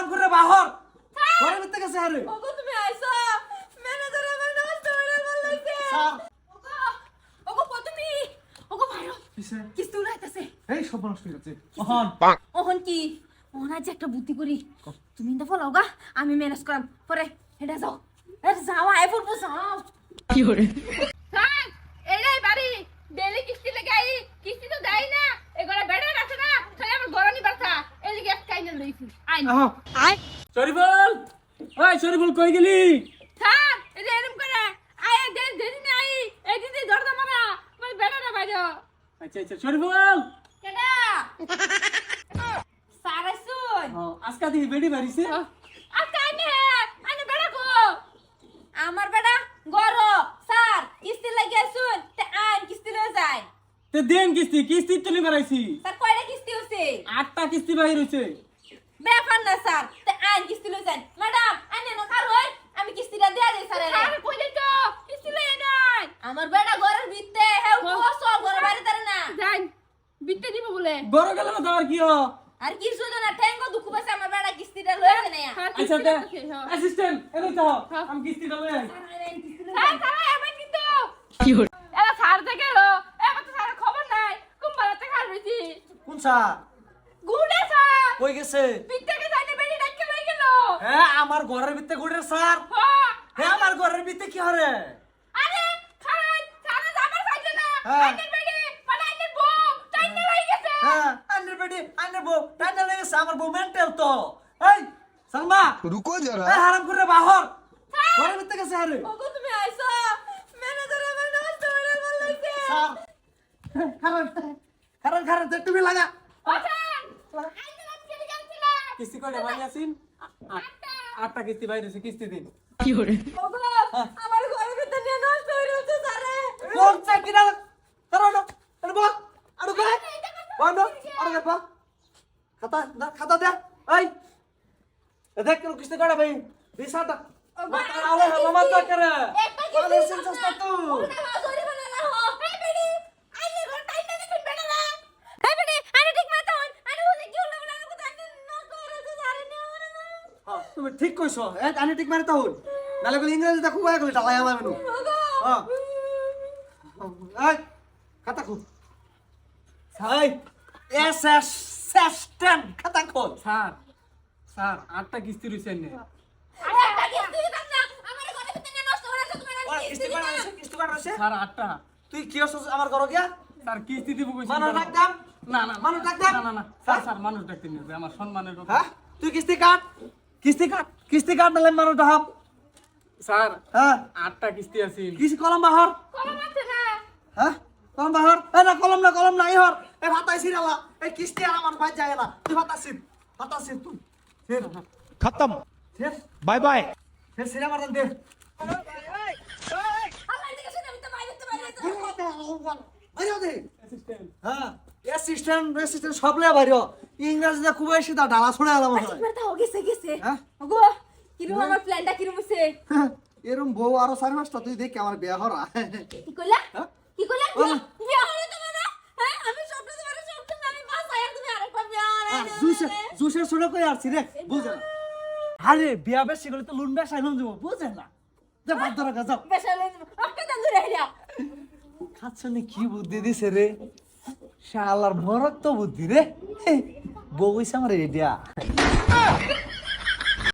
হারাম করে বাহর। ঘরের ভিতরে গেছে আরে। ওগো তুমি আইছো ম্যানেজার আমার নষ্ট হয়ে বলছে স্যার। ওগো তুমি ওগো ভাইরো কিসে? কিস্তি উড়াইতেছে। এই সব নষ্ট হয়ে গেছে ওহন ওহন কি? ওহন আজ একটা বুদ্ধি করি। তুমি ইন্দা ফলাও গা আমি ম্যানেজ করাম। পরে এটা যাও। এটা যাও আয় পড়ব যাও। স্যার এটাই বাড়ি ডেলি কিস্তি লেগে আই কিস্তি তো দেয় না এগুলো বেড়ে আছে না তাহলে আমার গরমই ব্যথা এদিকে এক কাইনে আহ। শরীফুল ওই শরীফুল কই গেলি? স্যার এটা এরকম করে। আয় দেন দেন না আই এই দিন দরজা মারা। মানে বেড়ে না বাইরে আচ্ছা আচ্ছা শরীফুল। কেডা? সারা শুন ও, আজকা দিকে বেডি বাড়িছে? আর কাইনে আনে বেড়া গো আমার বেটা গর। স্যার কিস্তি লাগে শুন তে আইন কিস্তি লয়ে যায়। তে দেন কিস্তি কিস্তি তুলি বাড়াইছি স্যার কয়টা কিস্তি হচ্ছে আটটা কিস্তি বাহির হইছে। ব্যাপার না স্যার তে আইন কিস্তি লয়ে যান ম্যাডাম আইনে না কার হই আমি কিস্তিটা দিয়া দেই স্যার স্যার কই দেই তো কিস্তি লই নাই আমার বেটা ঘরের ভিতরে হেউ সব ঘর বাইরে তারে না। যাই বিতে দিব বলে। বড় গেল না তোমার কি হ? আর কি শুধু না ঠেঙ্গো দুঃখ পাইছে আমার বেটা কিস্তিটা লয়ে যায় না আচ্ছা হ্যাঁ। অ্যাসিস্ট্যান্ট এনে তো। আমি কিস্তিটা লই আই। স্যার স্যার এমন কিন্তু। এরা স্যার থেকে গেল এবার তো স্যার খবর নাই। কোন বাড়াতে খাল রইছি কোন স্যার? কই গেছে? পিত্তাকে জানি বেরি ডাককে লই গেল? হ্যাঁ আমার ঘরের ভিতরে গুড়ের স্যার। হ্যাঁ।, হ্যাঁ। আমার ঘরের ভিতরে কি হরে আরে খারাপ সারা জামার পাইছে না। হ্যাঁ।, মানে হ্যাঁ আমার বউ মেন্টাল তো। এই রুকো জরা এই হারাম বাহর। ঘরের ভিতরে গেছে আরে। ওগো তুমি আইছো হ্যাঁ, তুমি লাগা। কিস্তি কয়টা বাড়ি আছিন আটটা কিস্তি বাইর কিস্তি দিন। ওগো আমার ঘরের ভিতরে নিয়ে নষ্ট হয়ে রয়েছে স্যারে। কোন? চাকরি না আরে বা আরে কে বন্ধ আরে বা খাতা না খাতা দে। এই দেখ কেন কিস্তি কাটা ভাই। বিশাটা মাথা আলে মামা তো করে একটা কিস্তি সেন্সাস তা তুমি ঠিক কইছো এ আনি ঠিক মারে তাহুন। নালে কই ইংরেজি দেখো কই কই ডালাই আমার মেনু। হ্যাঁ এই খাতা খুব এই এস এস সেস্টেন খাতা খোল। স্যার স্যার আটটা কিস্তি রইছে নে একটা কিস্তি দিতাম না আমার ঘরের ভিতরে নষ্ট হয়ে রয়েছে তুমি না কিস্তি আছে কিস্তি আছে স্যার আটটা। তুই কি হচ্ছিস আমার ঘর গিয়া? স্যার কিস্তি দিব কইছি। মানুষ ডাক দাম না না মানুষ ডাকতাম? না না না স্যার স্যার মানুষ ডাকতে নিয়ে আমার সম্মানের কথা হ্যাঁ? তুই কিস্তি কাট। কিস্তি কাট কিস্তি কাট নালে মারো দাহাব স্যার হ্যাঁ? আটটা কিস্তি আছে কিস্তি কলম বাহর। কলম আছে না। হ্যাঁ? কলম বাহর। এ না কলম না কলম না ইহর এ ভাতাই সিরালা এ কিস্তি আর আমার ভাই যায় না। তুই ভাতা সির ভাতা সির তুই? সির খতম। সির বাই বাই। সির সিরা মারন দে। হ্যাঁ। অ্যাসিস্ট্যান্ট অ্যাসিস্ট্যান্ট সব লে বাইরে ইংরেজিতে খুব এসে তা ডালা ছড়ে আলাম হয়। বেটা ও গেছে গেছে। হ্যাঁ? ওগো কিরম আমার প্ল্যানটা কিরম হইছে? এরম বউ আরও চারি পাঁচটা তুই দেখ আমার বিয়া হরা কি কইলা? হ্যাঁ? কি কইলা। বিয়া হলো তোমার না হ্যাঁ? আমি স্বপ্ন তোমার স্বপ্ন আমি পাস আর তুমি আরেকবার বিয়া হলো জুসে জুসের শুনে কই আসছি রে? বুঝে না। আরে বিয়া বেশি গেলে তো লুন বেশাই লুন যাব বুঝে না। যা বাদ ধরা গা যাও। বেশালে ওকে দান ধরে হেলিয়া খাচ্ছনে কি বুদ্ধি দিছে রে? শালার ভরত তো বুদ্ধি রে। বউ হইছে আমার এডিয়া